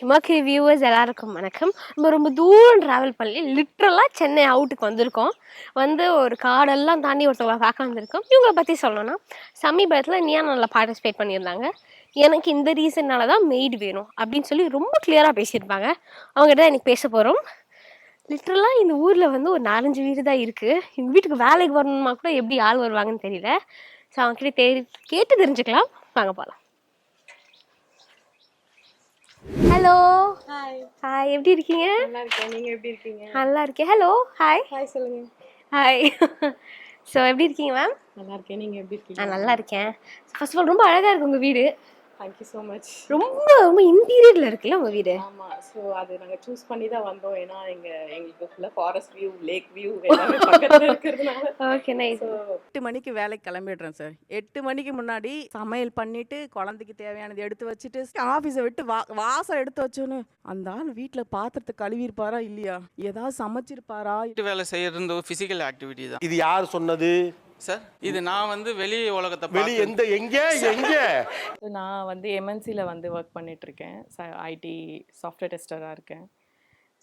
ஹிமாக்கி viewers எல்லாருக்கும் வணக்கம். நம்ம ரொம்ப தூரம் ட்ராவல் பண்ணி லிட்ரலாக சென்னை அவுட்டுக்கு வந்திருக்கோம். வந்து ஒரு காடெல்லாம் தாண்டி ஒருத்தவங்களை பார்க்க வந்திருக்கோம். இவங்களை பற்றி சொல்லணும்னா சமீபத்தில் நீயா நல்லா பார்ட்டிசிபேட் பண்ணியிருந்தாங்க. எனக்கு இந்த ரீசன்னால தான் மெய்டு வேணும் அப்படின்னு சொல்லி ரொம்ப கிளியராக பேசியிருப்பாங்க. அவங்ககிட்ட தான் எனக்கு பேச போகிறோம் லிட்ரலாக இந்த ஊரில் வந்து ஒரு நாலஞ்சு வீடு தான் இருக்குது எங்கள் வீட்டுக்கு வேலைக்கு வரணுமா கூட எப்படி ஆள் வருவாங்கன்னு தெரியல. ஸோ அவங்ககிட்ட தெரி கேட்டு தெரிஞ்சுக்கலாம். வாங்க போகலாம் ஹலோ ஹாய் ஹாய் எப்படி இருக்கீங்க? நல்லா இருக்கேன். நீங்க எப்படி இருக்கீங்க? நல்லா இருக்கேன். ஹலோ ஹாய் ஹாய் சொல்லுங்க. ஹாய் ஸோ எப்படி இருக்கீங்க மேம் நல்லா இருக்கேன். நீங்க எப்படி இருக்கீங்க? நான் நல்லா இருக்கேன். ஃபர்ஸ்ட் ஆஃப் ஆல் ரொம்ப அழகாக இருக்கு உங்கள் வீடு. தேங்க்யூ ஸோ மச் ரொம்ப ரொம்ப இன்டீரியரில் இருக்குல்ல உங்கள் வீடு? ஆமா ஸோ அது நாங்க சூஸ் பண்ணி தான் வந்தோம். ஏன்னா எங்க எங்களுக்கு ஃபுல்லா ஃபாரஸ்ட் வியூ லேக் வியூ எல்லாமே இருக்கிறதுனால. ஓகே நைஸ் ஸோ எட்டு மணிக்கு வேலைக்கு கிளம்பிடுறேன் சார் எட்டு மணிக்கு முன்னாடி சமையல் பண்ணிட்டு குழந்தைக்கு தேவையானது எடுத்து வச்சுட்டு ஆஃபீஸை விட்டு வா வாசல் எடுத்து வச்சோன்னு அந்த ஆள் வீட்டில் பாத்திரத்தை கழுவிருப்பாரா இல்லையா? ஏதாவது சமைச்சிருப்பாரா? வீட்டு வேலை செய்யறது ஃபிசிக்கல் ஆக்டிவிட்டி தான். இது யார் சொன்னது? சார் இது நான் வந்து வெளி உலகத்தை வெளி எந்த எங்க எங்க? நான் வந்து எம்என்சியில் வந்து ஒர்க் பண்ணிட்டு இருக்கேன். ஐடி சாஃப்ட்வேர் டெஸ்டராக இருக்கேன்.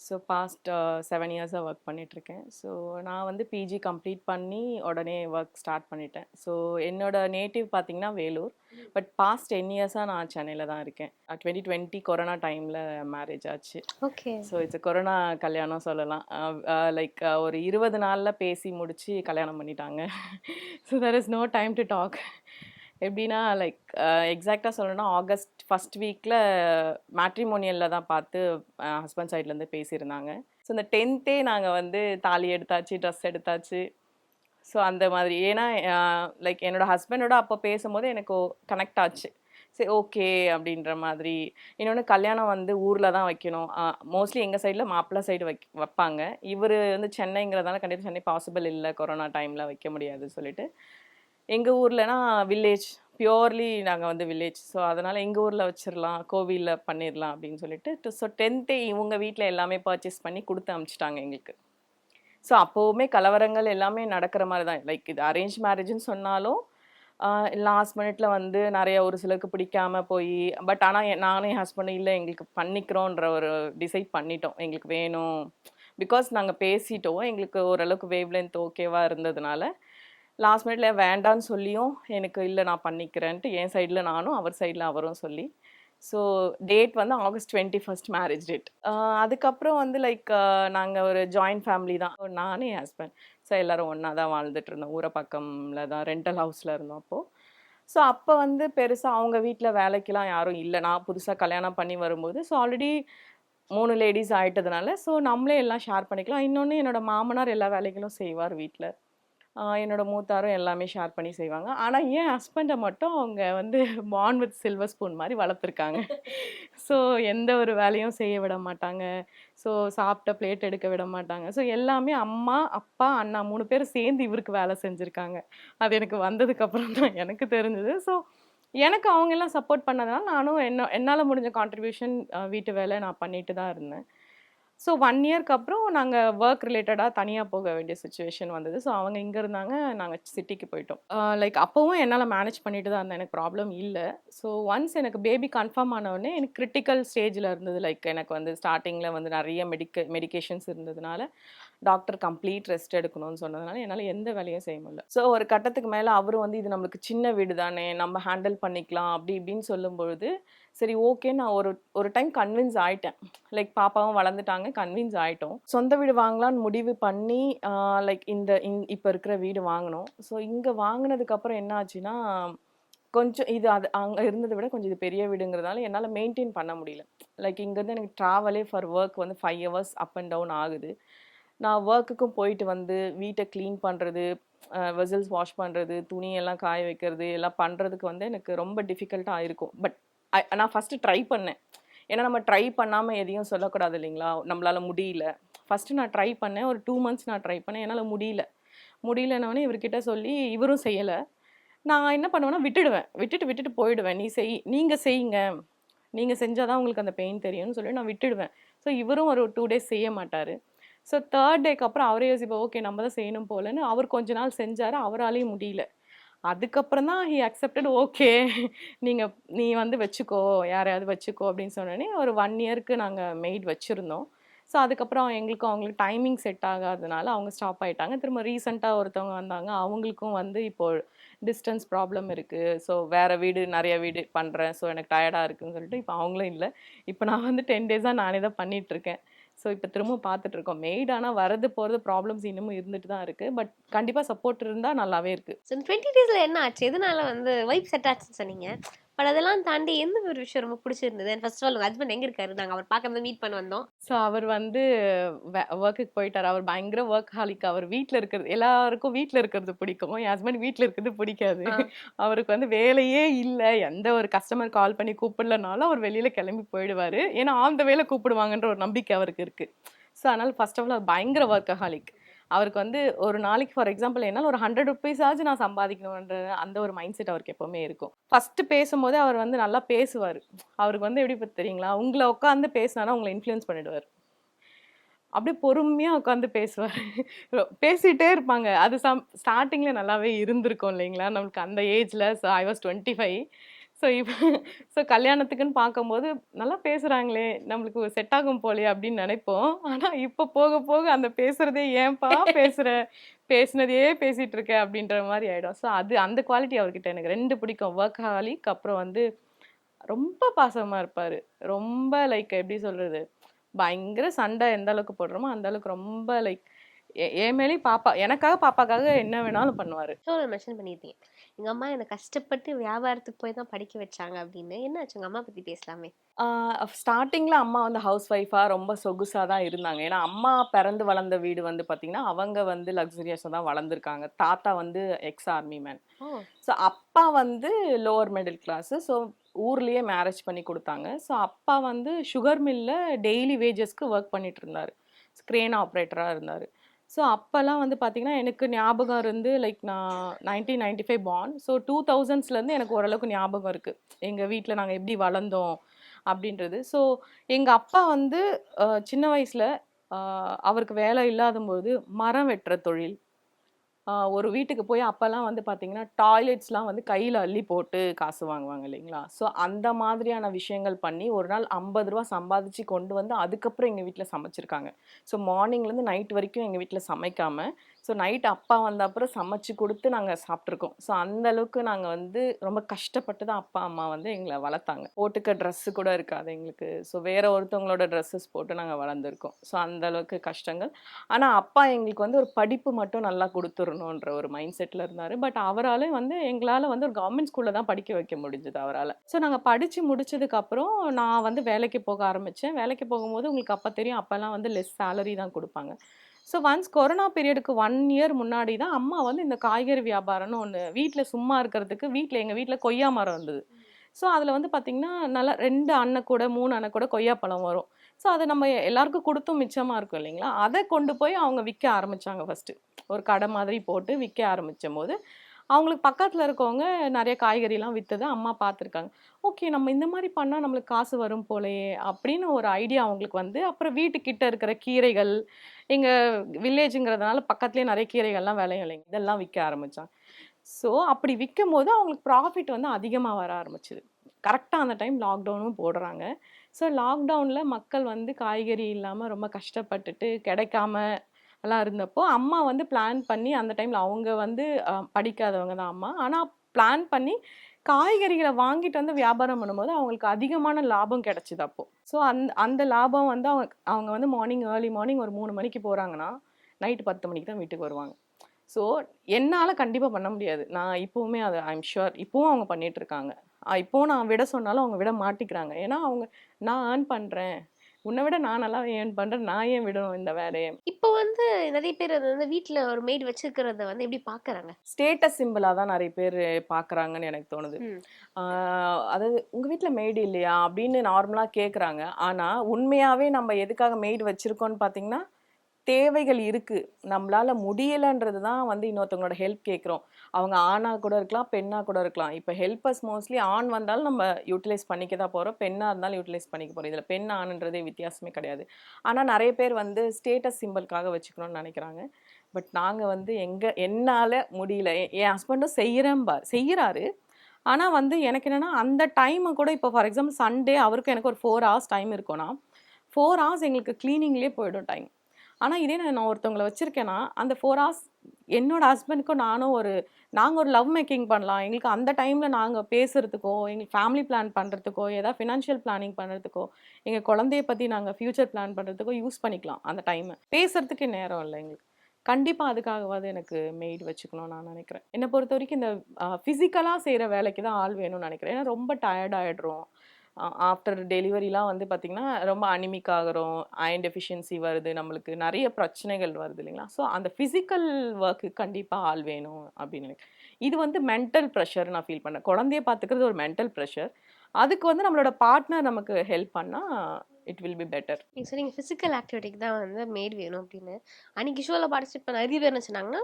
ஸோ பாஸ்ட் செவன் இயர்ஸாக ஒர்க் பண்ணிகிட்ருக்கேன் ஸோ நான் வந்து பிஜி கம்ப்ளீட் பண்ணி உடனே ஒர்க் ஸ்டார்ட் பண்ணிட்டேன். ஸோ என்னோட நேட்டிவ் பார்த்தீங்கன்னா வேலூர். பட் பாஸ்ட் டென் இயர்ஸாக நான் சென்னையில் தான் இருக்கேன். டுவெண்ட்டி டுவெண்ட்டி கொரோனா டைமில் மேரேஜ் ஆச்சு. ஓகே ஸோ இட்ஸ் கொரோனா கல்யாணம் சொல்லலாம். லைக் ஒரு இருபது நாளில் பேசி முடிச்சு கல்யாணம் பண்ணிட்டாங்க. So there is no time to talk எப்படின்னா லைக் எக்ஸாக்டாக சொல்லணும்னா ஆகஸ்ட் ஃபஸ்ட் வீக்கில் மேட்ரிமோனியலில் தான் பார்த்து ஹஸ்பண்ட் சைட்லேருந்து பேசியிருந்தாங்க. ஸோ இந்த டென்த்தே நாங்கள் வந்து தாலி எடுத்தாச்சு ட்ரெஸ் எடுத்தாச்சு. ஸோ அந்த மாதிரி. ஏன்னா லைக் என்னோட ஹஸ்பண்டோட அப்போ பேசும்போது எனக்கு கனெக்ட் ஆச்சு. சரி ஓகே அப்படின்ற மாதிரி. இன்னொன்று கல்யாணம் வந்து ஊரில் தான் வைக்கணும். மோஸ்ட்லி எங்கள் சைடில் மாப்பிள்ளை சைடு வைக் வைப்பாங்க. இவர் வந்து சென்னைங்கிறதால கண்டிப்பாக சென்னை பாசிபிள் இல்லை. கொரோனா டைமில் வைக்க முடியாது சொல்லிட்டு. எங்கள் ஊர்லனா வில்லேஜ் பியோர்லி நாங்கள் வந்து வில்லேஜ் ஸோ அதனால் எங்கள் ஊரில் வச்சிடலாம் கோவிலில் பண்ணிடலாம் அப்படின்னு சொல்லிட்டு ஸோ டென்த்தே இவங்க வீட்டில் எல்லாமே பர்ச்சேஸ் பண்ணி கொடுத்து அனுப்பிச்சிட்டாங்க எங்களுக்கு. ஸோ அப்போவுமே கலவரங்கள் எல்லாமே நடக்கிற மாதிரி தான். லைக் இது அரேஞ்ச் மேரேஜ்னு சொன்னாலும் லாஸ்ட் மினிட்ல வந்து நிறைய ஒரு சிலருக்கு பிடிக்காம போய் பட் ஆனால் நானும் என் ஹஸ்பண்டும் இல்லை எங்களுக்கு பண்ணிக்கிறோன்ற ஒரு டிசைட் பண்ணிட்டோம். எங்களுக்கு வேணும். பிகாஸ் நாங்கள் பேசிட்டோம். எங்களுக்கு ஓரளவுக்கு வேவ் லென்த் ஓகேவாக இருந்ததுனால லாஸ்ட் மினிட்ல வேண்டான்னு சொல்லியும் எனக்கு இல்லை நான் பண்ணிக்கிறேன்ட்டு என் சைடில் நானும் அவர் சைடில் அவரும் சொல்லி. ஸோ டேட் வந்து August twenty first marriage date அதுக்கப்புறம் வந்து லைக் நாங்கள் ஒரு ஜாயிண்ட் ஃபேமிலி தான். நான் என் ஹஸ்பண்ட் ஸோ எல்லோரும் ஒன்றா தான் வாழ்ந்துட்டு இருந்தோம். ஊரை பக்கம்ல தான் ரெண்டல் ஹவுஸில் இருந்தோம் அப்போது ஸோ அப்போ வந்து பெருசாக அவங்க வீட்டில் வேலைக்கெலாம் யாரும் இல்லை. நான் புதுசாக கல்யாணம் பண்ணி வரும்போது ஸோ ஆல்ரெடி மூணு லேடிஸ் ஆகிட்டதுனால ஸோ நம்மளே எல்லாம் ஷேர் பண்ணிக்கலாம். இன்னொன்று என்னோட மாமனார் எல்லா வேலைகளும் செய்வார் வீட்டில் என்னோடய மூத்தாரும் எல்லாமே ஷேர் பண்ணி செய்வாங்க. ஆனால் என் ஹஸ்பண்டை மட்டும் அவங்க வந்து பான் வித் சில்வர் ஸ்பூன் மாதிரி வளர்த்துருக்காங்க. ஸோ எந்த ஒரு வேலையும் செய்ய விட மாட்டாங்க. ஸோ சாப்பிட்ட பிளேட் எடுக்க விட மாட்டாங்க. ஸோ எல்லாமே அம்மா அப்பா அண்ணா மூணு பேர் சேர்ந்து இவருக்கு வேலை செஞ்சுருக்காங்க. அது எனக்கு வந்ததுக்கப்புறம் தான் எனக்கு தெரிஞ்சது. ஸோ எனக்கு அவங்க எல்லாம் சப்போர்ட் பண்ணதுனால நானும் என்ன என்னால் முடிஞ்ச கான்ட்ரிபியூஷன் வீட்டு வேலை நான் பண்ணிட்டு தான் இருந்தேன். ஸோ ஒன் இயர்க்கு அப்புறம் நாங்கள் ஒர்க் ரிலேட்டடாக தனியாக போக வேண்டிய சுச்சுவேஷன் வந்தது. ஸோ அவங்க இங்கே இருந்தாங்க நாங்கள் சிட்டிக்கு போயிட்டோம். லைக் அப்போவும் என்னால் மேனேஜ் பண்ணிட்டு தான் இருந்தேன். எனக்கு ப்ராப்ளம் இல்லை. ஸோ ஒன்ஸ் எனக்கு பேபி கன்ஃபார்ம் ஆனவுடனே எனக்கு கிரிட்டிக்கல் ஸ்டேஜில் இருந்தது. லைக் எனக்கு வந்து ஸ்டார்டிங்கில் வந்து நிறைய மெடிக்க மெடிகேஷன்ஸ் இருந்ததுனால டாக்டர் கம்ப்ளீட் ரெஸ்ட் எடுக்கணும்னு சொன்னதுனால என்னால் எந்த வேலையும் செய்ய முடியல. ஸோ ஒரு கட்டத்துக்கு மேலே அவர் வந்து இது நம்மளுக்கு சின்ன வீடு தானே நம்ம ஹேண்டில் பண்ணிக்கலாம் அப்படி இப்படின்னு சொல்லும்பொழுது சரி ஓகே நான் ஒரு ஒரு டைம் கன்வின்ஸ் ஆயிட்டேன். லைக் பாப்பாவும் வளர்ந்துட்டாங்க கன்வின்ஸ் ஆயிட்டோம். சொந்த வீடு வாங்கலாம்னு முடிவு பண்ணி லைக் இந்த இந் இப்போ இருக்கிற வீடு வாங்கினோம். ஸோ இங்கே வாங்கினதுக்கப்புறம் என்ன ஆச்சுன்னா கொஞ்சம் இது அது அங்கே இருந்ததை விட கொஞ்சம் இது பெரிய வீடுங்கிறதுனால என்னால் மெயின்டைன் பண்ண முடியல. லைக் இங்கேருந்து எனக்கு ட்ராவலே ஃபார் ஒர்க் வந்து five hours up and down ஆகுது. நான் ஒர்க்குக்கும் போயிட்டு வந்து வீட்டை க்ளீன் பண்ணுறது வெசல்ஸ் வாஷ் பண்ணுறது துணியெல்லாம் காய வைக்கிறது எல்லாம் பண்ணுறதுக்கு வந்து எனக்கு ரொம்ப டிஃபிகல்ட்டாக இருக்கும். பட் நான் ஃபஸ்ட்டு ட்ரை பண்ணேன். ஏன்னா நம்ம ட்ரை பண்ணாமல் எதையும் சொல்லக்கூடாது இல்லைங்களா? நம்மளால் முடியல. ஃபஸ்ட்டு நான் ட்ரை பண்ணேன். ஒரு டூ மந்த்ஸ் நான் ட்ரை பண்ணேன். என்னால் முடியல. முடியலன்னொடனே இவர்கிட்ட சொல்லி இவரும் செய்யலை. நான் என்ன பண்ணுவேன்னா விட்டுடுவேன். விட்டுட்டு விட்டுட்டு போயிடுவேன். நீ செய் நீங்கள் செய்யுங்க. நீங்கள் செஞ்சால் தான் உங்களுக்கு அந்த பெயின் தெரியும்னு சொல்லி நான் விட்டுடுவேன். ஸோ இவரும் ஒரு டூ டேஸ் செய்ய மாட்டார். ஸோ தேர்ட் டேக்கு அப்புறம் அவரே யோசிப்போம் ஓகே நம்ம தான் செய்யணும் போலன்னு. அவர் கொஞ்ச நாள் செஞ்சார். அவராலையும் முடியல. அதுக்கப்புறம் தான் ஹி அக்செப்டட் ஓகே நீங்கள் நீ வந்து வச்சுக்கோ யாரையாவது வச்சுக்கோ அப்படின்னு சொன்னோடனே ஒரு ஒன் இயருக்கு நாங்கள் மெய்ட் வச்சுருந்தோம். ஸோ அதுக்கப்புறம் எங்களுக்கும் அவங்களுக்கு டைமிங் செட் ஆகாதனால அவங்க ஸ்டாப் ஆகிட்டாங்க திரும்ப ரீசெண்டாக ஒருத்தவங்க வந்தாங்க. அவங்களுக்கும் வந்து இப்போ டிஸ்டன்ஸ் ப்ராப்ளம் இருக்குது ஸோ வேறு வீடு நிறைய வீடு பண்ணுறேன் ஸோ எனக்கு டயர்டாக இருக்குதுன்னு சொல்லிட்டு இப்போ அவங்களும் இல்லை. இப்போ நான் வந்து டென் டேஸாக நானே தான் பண்ணிகிட்ருக்கேன் ஸோ இப்போ திரும்ப பார்த்துட்டு இருக்கோம் மெய்ட் ஆனால் வரது போகிறது ப்ராப்ளம்ஸ் இன்னமும் இருந்துட்டு தான் இருக்குது பட் கண்டிப்பாக சப்போர்ட் இருந்தால் நல்லாவே இருக்குது ஸோ டுவெண்ட்டி டேஸில் என்ன ஆச்சு? எதனால வந்து வைப் செட் ஆச்சுன்னு சொன்னீங்க? பட் அதெல்லாம் தாண்டி எந்த ஒரு விஷயம் ரொம்ப பிடிச்சிருந்தது? ஃபர்ஸ்ட் ஆஃப் ஆல் உங்கள் ஹஸ்பண்ட் எங்கே இருக்காரு? நாங்கள் அவர் பார்க்கறது மீட் பண்ண வந்தோம். ஸோ அவர் வந்து ஒர்க்குக்கு போயிட்டார். அவர் பயங்கர ஒர்க் ஹாலிக் அவர் வீட்டில் இருக்கிறது எல்லாருக்கும் வீட்டில் இருக்கிறது பிடிக்கும். என் ஹஸ்பண்ட் வீட்டில் இருக்கிறது பிடிக்காது. அவருக்கு வந்து வேலையே இல்லை. எந்த ஒரு கஸ்டமர் கால் பண்ணி கூப்பிடலனாலும் அவர் வெளியில் கிளம்பி போயிடுவார். ஏன்னா ஆன் த வேலை கூப்பிடுவாங்கன்ற ஒரு நம்பிக்கை அவருக்கு இருக்குது ஸோ அதனால் ஃபர்ஸ்ட் ஆஃப் ஆல் அவர் பயங்கர ஒர்க் ஹாலிக் அவருக்கு வந்து ஒரு நாளைக்கு ஃபார் எக்ஸாம்பிள் என்னால் ஒரு ஹண்ட்ரட் ருபீஸாச்சும் நான் சம்பாதிக்கணுன்ற அந்த ஒரு மைண்ட் செட் அவருக்கு எப்போவுமே இருக்கும். ஃபஸ்ட்டு பேசும்போதே அவர் வந்து நல்லா பேசுவார். அவருக்கு வந்து எப்படி தெரியுங்களா? உங்களை உட்காந்து பேசினாலும் உங்களை இன்ஃப்ளூயன்ஸ் பண்ணிடுவார். அப்படியே பொறுமையாக உட்காந்து பேசுவார். பேசிகிட்டே இருப்பாங்க. அது சம் ஸ்டார்டிங்கில் நல்லாவே இருந்திருக்கும் இல்லைங்களா? நம்மளுக்கு அந்த ஏஜில் I was twenty five so இப்போ ஸோ கல்யாணத்துக்குன்னு பார்க்கும்போது நல்லா பேசுகிறாங்களே நம்மளுக்கு செட் ஆகும் போலயே அப்படின்னு நினைப்போம். ஆனால் இப்போ போக போக அந்த பேசுகிறதே ஏன்பா பேசுகிற பேசுனதையே பேசிகிட்டு இருக்க அப்படின்ற மாதிரி ஆகிடும் ஸோ அது அந்த குவாலிட்டி அவர்கிட்ட எனக்கு ரெண்டு பிடிக்கும். ஒர்க் ஹாலிக் அப்புறம் வந்து ரொம்ப பாசமாக இருப்பார். ரொம்ப லைக் எப்படி சொல்கிறது பயங்கர சண்டை எந்த அளவுக்கு போடுறோமோ அந்த அளவுக்கு ரொம்ப லைக் என் மேலேயும் பாப்பா எனக்காக பாப்பாக்காக என்ன வேணாலும் பண்ணுவார். ஸோ மென்ஷன் பண்ணியிருந்தீங்க. எங்கள் அம்மா என்னை கஷ்டப்பட்டு வியாபாரத்துக்கு போய் தான் படிக்க வச்சாங்க அப்படின்னு. என்ன ஆச்சு? உங்கள் அம்மா பற்றி பேசலாமே. ஸ்டார்டிங்கில் அம்மா வந்து ஹவுஸ் ஒய்ஃபாக ரொம்ப சொகுசாக தான் இருந்தாங்க. ஏன்னா அம்மா பிறந்து வளர்ந்த வீடு வந்து பார்த்திங்கன்னா அவங்க வந்து லக்ஸுரியஸாக தான் வளர்ந்துருக்காங்க. தாத்தா வந்து எக்ஸ் ஆர்மி மேன் ஸோ அப்பா வந்து லோவர் மிடில் கிளாஸு ஸோ ஊர்லேயே மேரேஜ் பண்ணி கொடுத்தாங்க. ஸோ அப்பா வந்து சுகர் மில்லில் டெய்லி வேஜஸ்க்கு ஒர்க் பண்ணிட்டு இருந்தார். ஸ்க்ரேன் ஆப்ரேட்டராக இருந்தார். ஸோ அப்போல்லாம் வந்து பார்த்திங்கன்னா எனக்கு ஞாபகம் இருந்து லைக் நான் nineteen ninety five born so two தௌசண்ட்ஸ்லேருந்து எனக்கு ஓரளவுக்கு ஞாபகம் இருக்குது எங்கள் வீட்டில் நாங்கள் எப்படி வளர்ந்தோம் அப்படின்றது. ஸோ எங்கள் அப்பா வந்து சின்ன வயசில் அவருக்கு வேலை இல்லாதபோது மரம் வெட்டுற தொழில். ஒரு வீட்டுக்கு போய் அப்போல்லாம் வந்து பார்த்தீங்கன்னா டாய்லெட்ஸ்லாம் வந்து கையில் அள்ளி போட்டு காசு வாங்குவாங்க இல்லைங்களா? ஸோ அந்த மாதிரியான விஷயங்கள் பண்ணி ஒரு நாள் ஐம்பது ரூபா சம்பாதிச்சு கொண்டு வந்து அதுக்கப்புறம் எங்கள் வீட்டில் சமைச்சிருக்காங்க. ஸோ மார்னிங்லேருந்து நைட் வரைக்கும் எங்கள் வீட்டில் சமைக்காமல் ஸோ நைட் அப்பா வந்த அப்புறம் சமைச்சு கொடுத்து நாங்கள் சாப்பிட்ருக்கோம் ஸோ அந்தளவுக்கு நாங்கள் வந்து ரொம்ப கஷ்டப்பட்டு தான் அப்பா அம்மா வந்து எங்களை வளர்த்தாங்க. போட்டுக்க ட்ரெஸ்ஸு கூட இருக்காது எங்களுக்கு. ஸோ வேறு ஒருத்தவங்களோட ட்ரெஸ்ஸஸ் போட்டு நாங்கள் வளர்ந்துருக்கோம். ஸோ அந்தளவுக்கு கஷ்டங்கள். ஆனால் அப்பா எங்களுக்கு வந்து ஒரு படிப்பு மட்டும் நல்லா கொடுத்துடணுன்ற ஒரு மைண்ட் செட்டில் இருந்தார். பட் அவரால் வந்து எங்களால் வந்து ஒரு கவர்மெண்ட் ஸ்கூலில் தான் படிக்க வைக்க முடிஞ்சது அவரால். ஸோ நாங்கள் படித்து முடிச்சதுக்கப்புறம் நான் வந்து வேலைக்கு போக ஆரம்பித்தேன் வேலைக்கு போகும்போது உங்களுக்கு அப்போ தெரியும். அப்போல்லாம் வந்து லெஸ் சேலரி தான் கொடுப்பாங்க. ஸோ ஒன்ஸ் கொரோனா பீரியடுக்கு ஒன் இயர் முன்னாடி தான் அம்மா வந்து இந்த காய்கறி வியாபாரம்னு ஒன்று வீட்டில் சும்மா இருக்கிறதுக்கு வீட்டில் எங்கள் வீட்டில் கொய்யா மரம் இருந்தது. ஸோ அதில் வந்து பார்த்திங்கன்னா நல்லா ரெண்டு அன்னை கூட மூணு அன்னை கூட கொய்யா பழம் வரும். ஸோ அதை நம்ம எல்லாருக்கும் கொடுத்தும் மிச்சமாக இருக்கும் இல்லைங்களா? அதை கொண்டு போய் அவங்க விற்க ஆரம்பித்தாங்க ஃபஸ்ட்டு ஒரு கடை மாதிரி போட்டு விற்க ஆரம்பித்த போது அவங்களுக்கு பக்கத்தில் இருக்கவங்க நிறைய காய்கறிலாம் விற்றதை அம்மா பார்த்துருக்காங்க ஓகே நம்ம இந்த மாதிரி பண்ணால் நம்மளுக்கு காசு வரும் போலையே அப்படின்னு ஒரு ஐடியா அவங்களுக்கு வந்து அப்புறம் வீட்டுக்கிட்ட இருக்கிற கீரைகள் எங்கள் வில்லேஜுங்கிறதுனால பக்கத்துலேயே நிறைய கீரைகள்லாம் விளையும் இதெல்லாம் விற்க ஆரம்பித்தாங்க ஸோ அப்படி விற்கும் போது அவங்களுக்கு ப்ராஃபிட் வந்து அதிகமாக வர ஆரம்பிச்சிது. கரெக்டாக அந்த டைம் லாக்டவுனும் போடுறாங்க. ஸோ லாக்டவுனில் மக்கள் வந்து காய்கறி இல்லாமல் ரொம்ப கஷ்டப்பட்டுட்டு கிடைக்காம எல்லாம் இருந்தப்போ அம்மா வந்து பிளான் பண்ணி அந்த டைமில் அவங்க வந்து படிக்காதவங்க தான் அம்மா. ஆனால் பிளான் பண்ணி காய்கறிகளை வாங்கிட்டு வந்து வியாபாரம் பண்ணும்போது அவங்களுக்கு அதிகமான லாபம் கிடைச்சிது அப்போ. ஸோ அந்த அந்த லாபம் வந்து அவங்க அவங்க வந்து மார்னிங் ஏர்லி மார்னிங் ஒரு மூணு மணிக்கு போகிறாங்கன்னா நைட்டு பத்து மணிக்கு தான் வீட்டுக்கு வருவாங்க. ஸோ என்னால் கண்டிப்பாக பண்ண முடியாது. நான் இப்போவுமே அதை ஐம் ஷுர் இப்போவும் அவங்க பண்ணிகிட்ருக்காங்க இப்போவும் நான் விட சொன்னாலும் அவங்க விட மாட்டிக்கிறாங்க. ஏன்னா அவங்க நான் ஏர்ன் பண்ணுறேன் உன்னை விட நான் நல்லா ஏர்ன் பண்ணுறேன் நான் ஏன் விடணும் இந்த வேலையை? இப்போ வந்து நிறைய பேர் அது வந்து வீட்டில் ஒரு மெய்ட் வச்சிருக்கிறத வந்து எப்படி பார்க்குறாங்க ஸ்டேட்டஸ் சிம்பிளாக தான் நிறைய பேர் பார்க்குறாங்கன்னு எனக்கு தோணுது. அதாவது உங்கள் வீட்டில் மெய்டு இல்லையா? அப்படின்னு நார்மலாக கேட்குறாங்க ஆனால் உண்மையாகவே நம்ம எதுக்காக மெய்டு வச்சுருக்கோன்னு பார்த்தீங்கன்னா தேவைகள் இருக்குது நம்மளால் முடியலைன்றது தான் வந்து இன்னொருத்தவங்களோட ஹெல்ப் கேட்குறோம் அவங்க ஆணாக கூட இருக்கலாம் பெண்ணாக கூட இருக்கலாம். இப்போ ஹெல்பர்ஸ் மோஸ்ட்லி ஆண் வந்தாலும் நம்ம யூட்டிலைஸ் பண்ணிக்க தான் போகிறோம் பெண்ணாக இருந்தாலும் யூட்டிலைஸ் பண்ணிக்க போகிறோம் இதில் பெண் ஆணுன்றதே வித்தியாசமே கிடையாது. ஆனால் நிறைய பேர் வந்து ஸ்டேட்டஸ் சிம்பிளுக்காக வச்சுக்கணும்னு நினைக்கிறாங்க. பட் நாங்கள் வந்து எங்கள் என்னால் முடியல. என் ஹஸ்பண்டும் செய்கிறேன் செய்கிறாரு ஆனால் வந்து எனக்கு என்னென்னா அந்த டைமை கூட இப்போ ஃபார் எக்ஸாம்பிள் சண்டே அவருக்கும் எனக்கு ஒரு ஃபோர் ஹவர்ஸ் டைம் இருக்கும்னா ஃபோர் ஹவர்ஸ் எங்களுக்கு க்ளீனிங்லேயே போயிடும் டைம் ஆனால் இதே நான் நான் ஒருத்தவங்களை வச்சுருக்கேன்னா அந்த ஃபோர் ஹவர்ஸ் என்னோட ஹஸ்பண்டுக்கும் நானும் ஒரு நாங்கள் ஒரு லவ் மேக்கிங் பண்ணலாம். எங்களுக்கு அந்த டைமில் நாங்கள் பேசுகிறதுக்கோ எங்களுக்கு ஃபேமிலி பிளான் பண்ணுறதுக்கோ ஏதாவது ஃபினான்ஷியல் பிளானிங் பண்ணுறதுக்கோ எங்கள் குழந்தைய பற்றி நாங்கள் ஃப்யூச்சர் பிளான் பண்ணுறதுக்கோ யூஸ் பண்ணிக்கலாம் அந்த டைமை பேசுகிறதுக்கு நேரம் இல்லை எங்களுக்கு. கண்டிப்பாக அதுக்காகவாது எனக்கு மெய்டு வச்சுக்கணும்னு நான் நினைக்கிறேன். என்னை பொறுத்த வரைக்கும் இந்த ஃபிசிக்கலாக செய்கிற வேலைக்கு தான் ஆள் வேணும்னு நினைக்கிறேன். ஏன்னா ரொம்ப டயர்ட் ஆகிடுறோம் ஆஃப்டர் டெலிவரிலாம் வந்து பார்த்திங்கன்னா ரொம்ப அனிமிக் ஆகிறோம் அயன் டெஃபிஷியன்சி வருது நம்மளுக்கு நிறைய பிரச்சனைகள் வருது இல்லைங்களா? ஸோ அந்த ஃபிசிக்கல் ஒர்க்கு கண்டிப்பாக ஆள் வேணும் அப்படின்னு இது வந்து மென்டல் ப்ரெஷர் நான் ஃபீல் பண்ணேன். குழந்தைய பார்த்துக்கிறது ஒரு மென்டல் ப்ரெஷர் அதுக்கு வந்து நம்மளோட பார்ட்னர் நமக்கு ஹெல்ப் பண்ணால் இட் வில் பி பெட்டர் நீங்கள் சொன்னீங்க ஃபிசிக்கல் ஆக்டிவிட்டிக்கு தான் வந்து மேட் வேணும் அப்படின்னு. அன்னைக்கு ஷோவில் பார்ட்டிசிபேட் பண்ண நிறைய பேர் என்ன சொன்னாங்கன்னா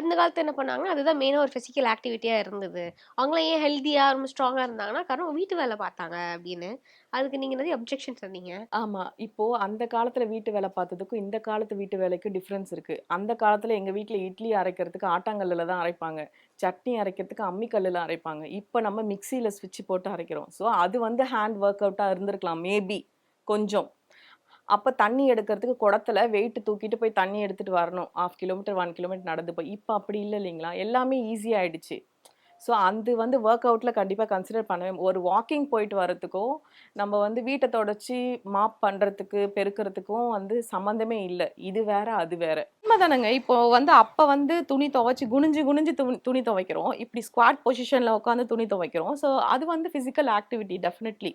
அந்த காலத்தில் என்ன பண்ணாங்கன்னா அதுதான் மெயினாக ஒரு ஃபிசிக்கல் ஆக்டிவிட்டியாக இருந்தது. அவங்களாம் ஏன் ஹெல்த்தியாக ரொம்ப ஸ்ட்ராங்காக இருந்தாங்கன்னா காரணம் வீட்டு வேலை பார்த்தாங்க அப்படின்னு. அதுக்கு நீங்கள் நிறைய அப்ஜெக்ஷன் சொன்னீங்க ஆமாம் இப்போது அந்த காலத்தில் வீட்டு வேலை பார்த்ததுக்கும் இந்த காலத்து வீட்டு வேலைக்கும் டிஃப்ரென்ஸ் இருக்குது அந்த காலத்தில் எங்கள் வீட்டில் இட்லி அரைக்கிறதுக்கு ஆட்டாங்கல்லில் தான் அரைப்பாங்க. சட்னி அரைக்கிறதுக்கு அம்மிக்கல்லில் அரைப்பாங்க. இப்போ நம்ம மிக்சியில் ஸ்விட்ச் போட்டு அரைக்கிறோம். ஸோ அது வந்து ஹேண்ட் ஒர்க் அவுட்டாக இருந்திருக்கலாம் மேபி கொஞ்சம். அப்போ தண்ணி எடுக்கிறதுக்கு குடத்துல வெயிட் தூக்கிட்டு போய் தண்ணி எடுத்துகிட்டு வரணும். ஆஃப் கிலோமீட்டர் ஒன் கிலோமீட்டர் நடந்து போய். இப்போ அப்படி இல்லை இல்லைங்களா? எல்லாமே ஈஸியாகிடுச்சு ஸோ அது வந்து ஒர்க் அவுட்டில் கண்டிப்பாக கன்சிடர் பண்ணவே. ஒரு வாக்கிங் போயிட்டு வரதுக்கோ நம்ம வந்து வீட்டை தொடச்சி மாப் பண்ணுறதுக்கு பெருக்கிறதுக்கும் வந்து சம்மந்தமே இல்லை. இது வேற அது வேற. உண்மைதானங்க. இப்போ வந்து அப்போ வந்து துணி துவைச்சி குனிஞ்சு குனிஞ்சு துணி துணி துவைக்கிறோம். இப்படி ஸ்குவாட் பொசிஷனில் உட்காந்து துணி துவைக்கிறோம். ஸோ அது வந்து ஃபிசிக்கல் ஆக்டிவிட்டி டெஃபினெட்லி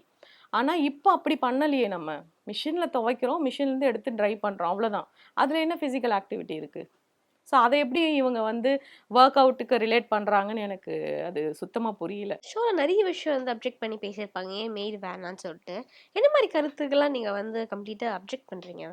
ஆனால் இப்போ அப்படி பண்ணலையே நம்ம. மிஷினில் துவைக்கிறோம் மிஷின்லேருந்து எடுத்து ட்ரை பண்ணுறோம் அவ்வளோதான் அதில் என்ன ஃபிசிக்கல் ஆக்டிவிட்டி இருக்குது ஸோ அதை எப்படி இவங்க வந்து ஒர்க் அவுட்டுக்கு ரிலேட் பண்ணுறாங்கன்னு எனக்கு அது சுத்தமாக புரியல. ஷோவில் நிறைய விஷயம் வந்து அப்ஜெக்ட் பண்ணி பேசியிருப்பாங்க. ஏன் மெய்டு வேணான்னு சொல்லிட்டு? என்ன மாதிரி கருத்துக்கெல்லாம் நீங்கள் வந்து கம்ப்ளீட்டாக அப்ஜெக்ட் பண்ணுறீங்க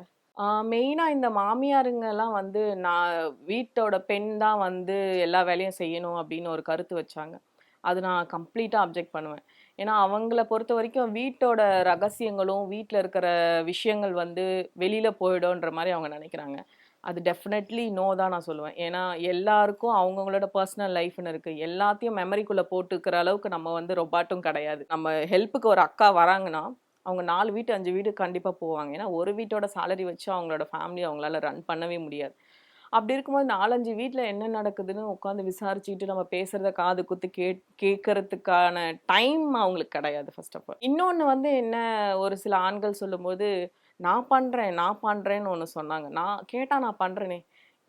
மெயினாக இந்த மாமியாருங்கெல்லாம் வந்து நான் வீட்டோட பெண் தான் வந்து எல்லா வேலையும் செய்யணும் அப்படின்னு ஒரு கருத்து வச்சாங்க. அது நான் கம்ப்ளீட்டாக அப்ஜெக்ட் பண்ணுவேன். ஏன்னா அவங்கள பொறுத்த வரைக்கும் வீட்டோட ரகசியங்களும் வீட்டில் இருக்கிற விஷயங்கள் வந்து வெளியில் போயிடும்ன்ற மாதிரி அவங்க நினைக்கிறாங்க. அது டெஃபினெட்லி நோ தான் நான் சொல்லுவேன். ஏன்னா எல்லாருக்கும் அவங்கவுங்களோட பர்சனல் லைஃப்னு இருக்குது எல்லாத்தையும் மெமரிக்குள்ளே போட்டுக்கிற அளவுக்கு நம்ம வந்து ரொபாட்டும் கிடையாது. நம்ம ஹெல்ப்புக்கு ஒரு அக்கா வராங்கன்னா அவங்க நாலு வீட்டு அஞ்சு வீடு கண்டிப்பாக போவாங்க. ஏன்னா ஒரு வீட்டோட சேலரி வச்சு அவங்களோட ஃபேமிலி அவங்களால ரன் பண்ணவே முடியாது. அப்படி இருக்கும்போது நாலஞ்சு வீட்டில் என்ன நடக்குதுன்னு உட்காந்து விசாரிச்சுக்கிட்டு நம்ம பேசுகிறத காது குத்து கே கேட்கறதுக்கான டைம் அவங்களுக்கு கிடையாது ஃபர்ஸ்ட் ஆஃப் ஆல் இன்னொன்று வந்து என்ன ஒரு சில ஆண்கள் சொல்லும்போது நான் பண்ணுறேன் நான் பண்ணுறேன்னு ஒன்று சொன்னாங்க. நான் கேட்டால் நான் பண்ணுறேனே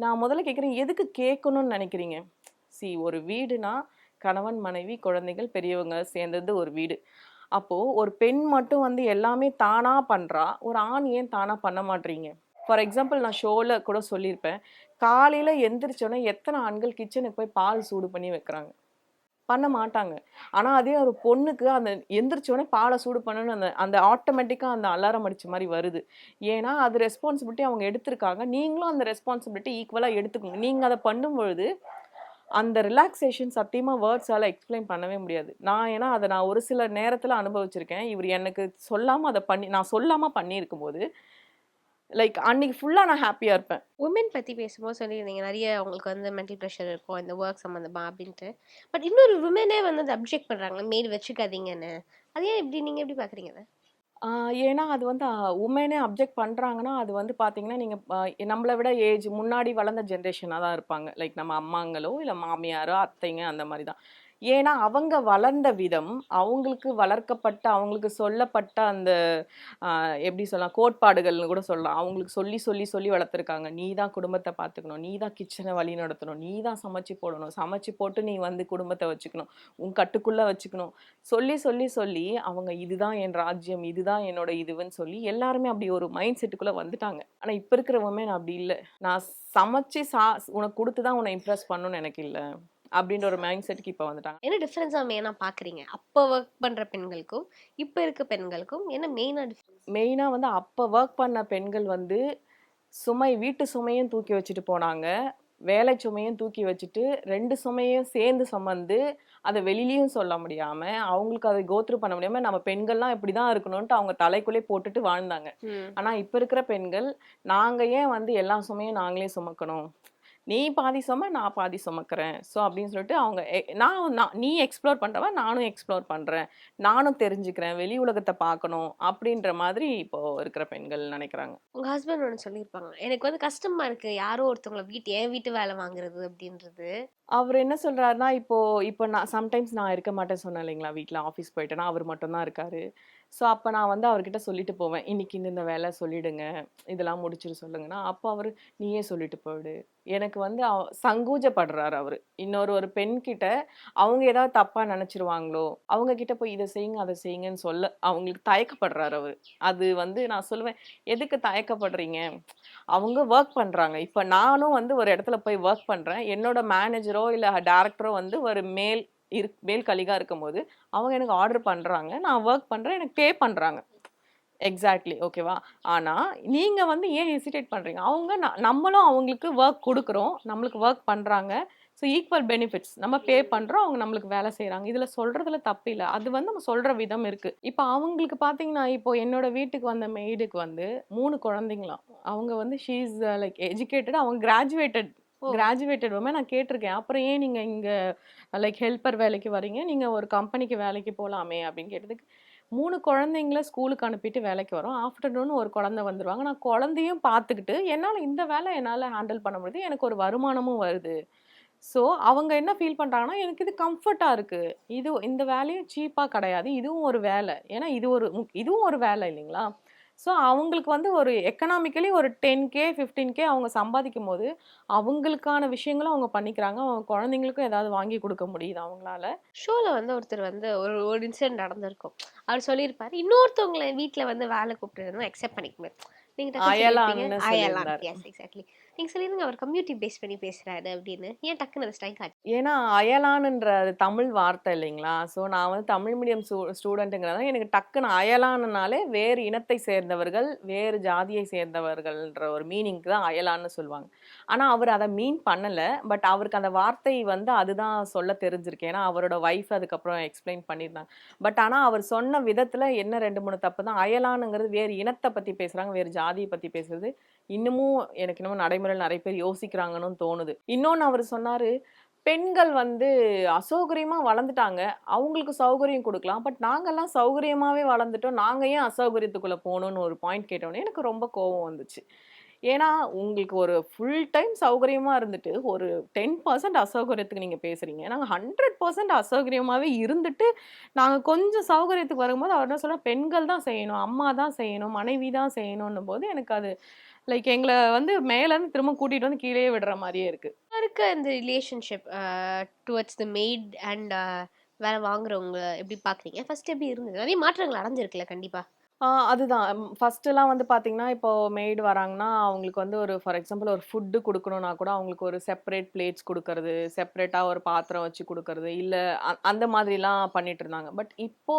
நான் முதல்ல கேட்குறேன் எதுக்கு கேட்கணும்னு நினைக்கிறீங்க? சி ஒரு வீடுனா கணவன் மனைவி குழந்தைகள் பெரியவங்க சேர்ந்தது ஒரு வீடு. அப்போது ஒரு பெண் மட்டும் வந்து எல்லாமே தானாக பண்ணுறா ஒரு ஆண் ஏன் தானாக பண்ண மாட்டீங்க? ஃபார் எக்ஸாம்பிள் நான் ஷோவில் கூட சொல்லியிருப்பேன். காலையில் எந்திரிச்சோன்னே எத்தனை ஆண்கள் கிச்சனுக்கு போய் பால் சூடு பண்ணி வைக்கிறாங்க? பண்ண மாட்டாங்க. ஆனால் அதே ஒரு பொண்ணுக்கு அந்த எந்திரிச்சோடனே பாலை சூடு பண்ணணும்னு அந்த அந்த ஆட்டோமேட்டிக்காக அந்த அலாரம் அடித்த மாதிரி வருது. ஏன்னா அது ரெஸ்பான்சிபிலிட்டி அவங்க எடுத்திருக்காங்க. நீங்களும் அந்த ரெஸ்பான்சிபிலிட்டி ஈக்குவலாக எடுத்துக்கோங்க. நீங்கள் அதை பண்ணும்பொழுது அந்த ரிலாக்ஸேஷன் சத்தியமாக வேர்ட்ஸால் எக்ஸ்பிளைன் பண்ணவே முடியாது. நான் ஏன்னா அதை நான் ஒரு சில நேரத்தில் அனுபவிச்சிருக்கேன். இவர் எனக்கு சொல்லாமல் அதை பண்ணி நான் சொல்லாமல் பண்ணியிருக்கும் போது லைக் அன்னைக்கு ஃபுல்லாக நான் ஹாப்பியாக இருப்பேன். உமன் பற்றி பேசும்போது சொல்லியிருந்தீங்க நிறைய அவங்களுக்கு வந்து மென்டல் ப்ரெஷர் இருக்கும் இந்த ஒர்க் சம்மந்தமா அப்படின்ட்டு. பட் இன்னொரு உமனே வந்து அதை அப்ஜெக்ட் பண்ணுறாங்க மேடு வச்சுக்காதீங்கன்னு. அது ஏன் இப்படி நீங்கள் எப்படி பார்க்குறீங்க ஏன்னா அது வந்து உமனே அப்ஜெக்ட் பண்ணுறாங்கன்னா அது வந்து பார்த்தீங்கன்னா நீங்கள் நம்மளை விட ஏஜ் முன்னாடி வளர்ந்த ஜென்ரேஷனாக தான் இருப்பாங்க. லைக் நம்ம அம்மாங்களோ இல்லை மாமியாரோ அத்தைங்க அந்த மாதிரி தான். ஏன்னா அவங்க வளர்ந்த விதம் அவங்களுக்கு வளர்க்கப்பட்ட அவங்களுக்கு சொல்லப்பட்ட அந்த எப்படி சொல்லலாம் கோட்பாடுகள்னு கூட சொல்லலாம். அவங்களுக்கு சொல்லி சொல்லி சொல்லி வளர்த்துருக்காங்க. நீ தான் குடும்பத்தை பார்த்துக்கணும். நீ தான் கிச்சனை வழி நடத்தணும். நீ தான் சமைச்சு போடணும். சமைச்சு போட்டு நீ வந்து குடும்பத்தை வச்சுக்கணும். உன் கட்டுக்குள்ளே வச்சுக்கணும். சொல்லி சொல்லி சொல்லி அவங்க இதுதான் என் ராஜ்யம். இதுதான் என்னோட இதுவுன்னு சொல்லி எல்லாருமே அப்படி ஒரு மைண்ட் செட்டுக்குள்ளே வந்துட்டாங்க. ஆனால் இப்போ இருக்கிறவங்க நான் அப்படி இல்லை. நான் சமைச்சு சா உனக்கு கொடுத்து தான் உன்னை இம்ப்ரெஸ் பண்ணணும்னு எனக்கு இல்லை. அப்படின்ற ஒரு மைண்ட் செட்டுக்கு இப்போ வந்துட்டாங்க. என்ன டிஃப்ரென்ஸாக மெயினாக பார்க்குறீங்க அப்போ ஒர்க் பண்ணுற பெண்களுக்கும் இப்போ இருக்க பெண்களுக்கும் என்ன மெயினாக டிஃப்ரென்ஸ் மெயினாக வந்து அப்போ ஒர்க் பண்ண பெண்கள் வந்து சுமை வீட்டு சுமையும் தூக்கி வச்சுட்டு போனாங்க. வேலை சுமையும் தூக்கி வச்சுட்டு ரெண்டு சுமையும் சேர்ந்து சுமந்து அதை வெளியிலயும் சொல்ல முடியாமல் அவங்களுக்கு அதை கோத்ரூ பண்ண முடியாமல் நம்ம பெண்கள்லாம் இப்படி தான் இருக்கணும்ன்ட்டு அவங்க தலைக்குள்ளே போட்டுட்டு வாழ்ந்தாங்க. ஆனால் இப்போ இருக்கிற பெண்கள் நாங்கள் ஏன் வந்து எல்லா சுமையும் நாங்களே சுமக்கணும்? நீ பாதி சும நான் பாதி சுமக்கிறேன். ஸோ அப்படின்னு சொல்லிட்டு அவங்க நான் நான் நீ எக்ஸ்ப்ளோர் பண்ணுறவன் நானும் எக்ஸ்ப்ளோர் பண்ணுறேன் நானும் தெரிஞ்சுக்கிறேன். வெளி உலகத்தை பார்க்கணும் அப்படின்ற மாதிரி இப்போ இருக்கிற பெண்கள் நினைக்கிறாங்க. உங்க ஹஸ்பண்ட் ஒன்று சொல்லியிருப்பாங்க. எனக்கு வந்து கஷ்டமா இருக்கு. யாரோ ஒருத்தவங்கள வீட்டு என் வீட்டு வேலை வாங்குறது அப்படின்றது. அவர் என்ன சொல்றாருன்னா இப்போ இப்போ நான் சம்டைம்ஸ் நான் இருக்க மாட்டேன்னு சொன்னேன் இல்லைங்களா வீட்டில் ஆஃபீஸ் போயிட்டேன்னா அவர் மட்டும்தான் இருக்காரு. ஸோ அப்போ நான் வந்து அவர்கிட்ட சொல்லிட்டு போவேன். இன்னைக்கு இந்த வேலை சொல்லிடுங்க. இதெல்லாம் முடிச்சிட்டு சொல்லுங்கன்னா. அப்போ அவர் நீயே சொல்லிட்டு போயிடு. எனக்கு வந்து அவ- சங்கூஜப்படுறாரு அவர். இன்னொரு ஒரு பெண்கிட்ட அவங்க ஏதாவது தப்பாக நினச்சிருவாங்களோ அவங்க கிட்ட போய் இதை செய்யுங்க அதை செய்யுங்கன்னு சொல்ல அவங்களுக்கு தயக்கப்படுறாரு அவர். அது வந்து நான் சொல்லுவேன் எதுக்கு தயக்கப்படுறீங்க? அவங்க ஒர்க் பண்ணுறாங்க இப்போ நானும் வந்து ஒரு இடத்துல போய் ஒர்க் பண்ணுறேன் என்னோட மேனேஜரோ இல்லை டேரக்டரோ வந்து ஒரு மேல் இரு மேல் இருக்கும்போது அவங்க எனக்கு ஆர்டர் பண்ணுறாங்க நான் ஒர்க் பண்ணுறேன் எனக்கு பே பண்ணுறாங்க எக்ஸாக்ட்லி ஓகேவா ஆனால் நீங்கள் வந்து ஏன் ஹெசிடேட் பண்ணுறீங்க அவங்க நம்மளும் அவங்களுக்கு ஒர்க் கொடுக்குறோம். நம்மளுக்கு ஒர்க் பண்ணுறாங்க ஸோ ஈக்குவல் பெனிஃபிட்ஸ் நம்ம பே பண்ணுறோம் அவங்க நம்மளுக்கு வேலை செய்கிறாங்க இதில் சொல்கிறதுல தப்பு இல்லை. அது வந்து நம்ம சொல்கிற விதம் இருக்குது இப்போ அவங்களுக்கு பார்த்தீங்கன்னா இப்போ என்னோட வீட்டுக்கு வந்த மெய்டுக்கு வந்து மூணு குழந்தைங்களாம். அவங்க வந்து ஷீஸ் லைக் எஜுகேட்டட் அவங்க கிராஜுவேட்டட் கிராஜுவேட்டட் உமே நான் கேட்டிருக்கேன். அப்புறம் ஏன் நீங்கள் இங்கே லைக் ஹெல்ப்பர் வேலைக்கு வரீங்க நீங்கள் ஒரு கம்பெனிக்கு வேலைக்கு போகலாமே அப்படின்னு கேட்டதுக்கு மூணு குழந்தைங்கள ஸ்கூலுக்கு அனுப்பிட்டு வேலைக்கு வரோம் ஆஃப்டர்நூன் ஒரு குழந்தை வந்துருவாங்க. நான் குழந்தையும் பார்த்துக்கிட்டு என்னால் இந்த வேலை என்னால் ஹேண்டில் பண்ண முடியுது. எனக்கு ஒரு வருமானமும் வருது. ஸோ அவங்க என்ன ஃபீல் பண்ணுறாங்கன்னா எனக்கு இது கம்ஃபர்ட்டாக இருக்குது இது இந்த வேலையும் சீப்பாக கிடையாது. இதுவும் ஒரு வேலை. ஏன்னா இது ஒரு முக்- இதுவும் ஒரு வேலை இல்லைங்களா? ஸோ அவங்களுக்கு வந்து ஒரு எக்கனாமிக்கலி ஒரு டென் கே ஃபிஃப்டீன் கே அவங்க சம்பாதிக்கும் போது அவங்களுக்கான விஷயங்களும் அவங்க பண்ணிக்கிறாங்க. அவங்க குழந்தைங்களுக்கும் ஏதாவது வாங்கி கொடுக்க முடியுது அவங்களால. ஷோல வந்து ஒருத்தர் வந்து ஒரு ஒரு இன்சிடென்ட் நடந்திருக்கும். அவர் சொல்லியிருப்பாரு இன்னொருத்தவங்களை வீட்ல வந்து வேலை கூப்பிட்டு அக்செப்ட் பண்ணிக்க முடியாது நீங்க நீங்கள் அயலான்னு அவர் கம்யூனிட்டி பேஸ் பண்ணி பேசுகிறாரு அப்படின்னு. ஏன் டக்குன்னு ஸ்ட்ரைக் ஆச்சு? ஏன்னா அயலானுன்ற அது தமிழ் வார்த்தை இல்லைங்களா? ஸோ நான் வந்து தமிழ் மீடியம் ஸ்டூ ஸ்டூடெண்ட்டுங்கிறத எனக்கு டக்குன்னு அயலானுனாலே வேறு இனத்தை சேர்ந்தவர்கள் வேறு ஜாதியை சேர்ந்தவர்கள்ன்ற ஒரு மீனிங்க்கு தான் அயலான்னு சொல்லுவாங்க. ஆனால் அவர் அதை மீன் பண்ணலை. பட் அவருக்கு அந்த வார்த்தை வந்து அதுதான் சொல்ல தெரிஞ்சிருக்கு. ஏன்னா அவரோட ஒய்ஃப் அதுக்கப்புறம் எக்ஸ்பிளைன் பண்ணியிருந்தாங்க. பட் ஆனால் அவர் சொன்ன விதத்தில் என்ன ரெண்டு மூணு தப்பு தான் அயலானுங்கிறது வேறு இனத்தை பற்றி பேசுகிறாங்க வேறு ஜாதியை பற்றி பேசுறது. இன்னமும் எனக்கு இன்னமும் நடைமுறையில் நிறைய பேர் யோசிக்கிறாங்கன்னு தோணுது. இன்னொன்று அவர் சொன்னார் பெண்கள் வந்து அசௌகரியமா வளர்ந்துட்டாங்க. அவங்களுக்கு சௌகரியம் கொடுக்கலாம். பட் நாங்கெல்லாம் சௌகரியமாவே வளர்ந்துட்டோம். நாங்க ஏன் அசௌகரியத்துக்குள்ளே போகணும்னு ஒரு பாயிண்ட் கேட்டோன்னே எனக்கு ரொம்ப கோவம் வந்துச்சு. ஏன்னா உங்களுக்கு ஒரு ஃபுல் டைம் சௌகரியமாக இருந்துட்டு ஒரு டென் பர்சன்ட் அசௌகரியத்துக்கு நீங்கள் பேசுகிறீங்க நாங்கள் ஹண்ட்ரட் பர்சன்ட் அசௌகரியமாகவே இருந்துட்டு நாங்கள் கொஞ்சம் சௌகரியத்துக்கு வரும்போது அவர் என்ன சொன்னா பெண்கள் தான் செய்யணும் அம்மா தான் செய்யணும் மனைவி தான் செய்யணும்னும் போது எனக்கு அது லைக் எங்களை வந்து மேலேருந்து திரும்ப கூட்டிகிட்டு வந்து கீழே விடுற மாதிரியே இருக்குது இருக்க இந்த relationship towards the maid and வேலை வாங்குறவங்க எப்படி பார்க்குறீங்க ஃபஸ்ட்டு எப்படி இருந்தது? நிறைய மாற்றங்கள் அடைஞ்சிருக்குல்ல கண்டிப்பாக ஆ அதுதான். ஃபஸ்ட்டுலாம் வந்து பார்த்தீங்கன்னா இப்போ மெய்டு வராங்கன்னா அவங்களுக்கு வந்து ஒரு ஃபார் எக்ஸாம்பிள் ஒரு ஃபுட்டு கொடுக்கணும்னா கூட அவங்களுக்கு ஒரு செப்பரேட் பிளேட்ஸ் கொடுக்கறது செப்பரேட்டாக ஒரு பாத்திரம் வச்சு கொடுக்கறது இல்லை அந்த மாதிரிலாம் பண்ணிட்டு இருந்தாங்க. பட் இப்போ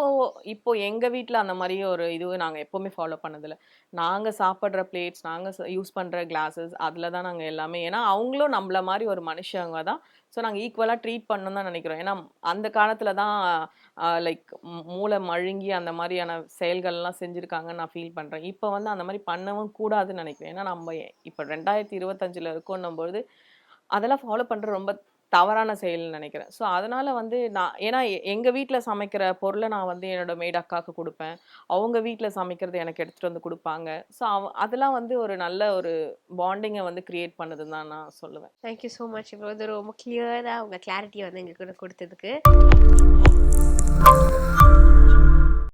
இப்போ எங்கள் வீட்டில் அந்த மாதிரி ஒரு இது நாங்கள் எப்போவுமே ஃபாலோ பண்ணதில்ல. நாங்கள் சாப்பிட்ற பிளேட்ஸ் நாங்கள் யூஸ் பண்ணுற கிளாஸஸ் அதில் தான் நாங்கள் எல்லாமே. ஏன்னா அவங்களும் நம்மள மாதிரி ஒரு மனுஷங்க தான் ஸோ நாங்கள் ஈக்குவலாக ட்ரீட் பண்ணணும் தான் நினைக்கிறோம். ஏன்னா அந்த காலத்தில் தான் லைக் மூளை மழுங்கி அந்த மாதிரியான செயல்கள்லாம் செஞ்சுருக்காங்கன்னு நான் ஃபீல் பண்ணுறேன் இப்போ வந்து அந்த மாதிரி பண்ணவும் கூடாதுன்னு நினைக்கிறேன். ஏன்னா நம்ம இப்போ ரெண்டாயிரத்தி இருபத்தஞ்சில் இருக்கோன்னும் பொழுது அதெல்லாம் ஃபாலோ பண்ணுற ரொம்ப தவறான செயல்னு நினைக்கிறேன். ஸோ அதனால் வந்து நான் ஏன்னா எங்கள் வீட்டில் சமைக்கிற பொருளை நான் வந்து என்னோட மெய்ட் அக்காவுக்கு கொடுப்பேன். அவங்க வீட்டில் சமைக்கிறது எனக்கு எடுத்துகிட்டு வந்து கொடுப்பாங்க. ஸோ அவ அதெல்லாம் வந்து ஒரு நல்ல ஒரு பாண்டிங்கை வந்து க்ரியேட் பண்ணுதுன்னு தான் நான் சொல்லுவேன். தேங்க்யூ ஸோ மச் இப்போ வந்து ரொம்ப கிளியராக உங்கள் கிளாரிட்டியை வந்து எங்களுக்கு கொடுத்ததுக்கு.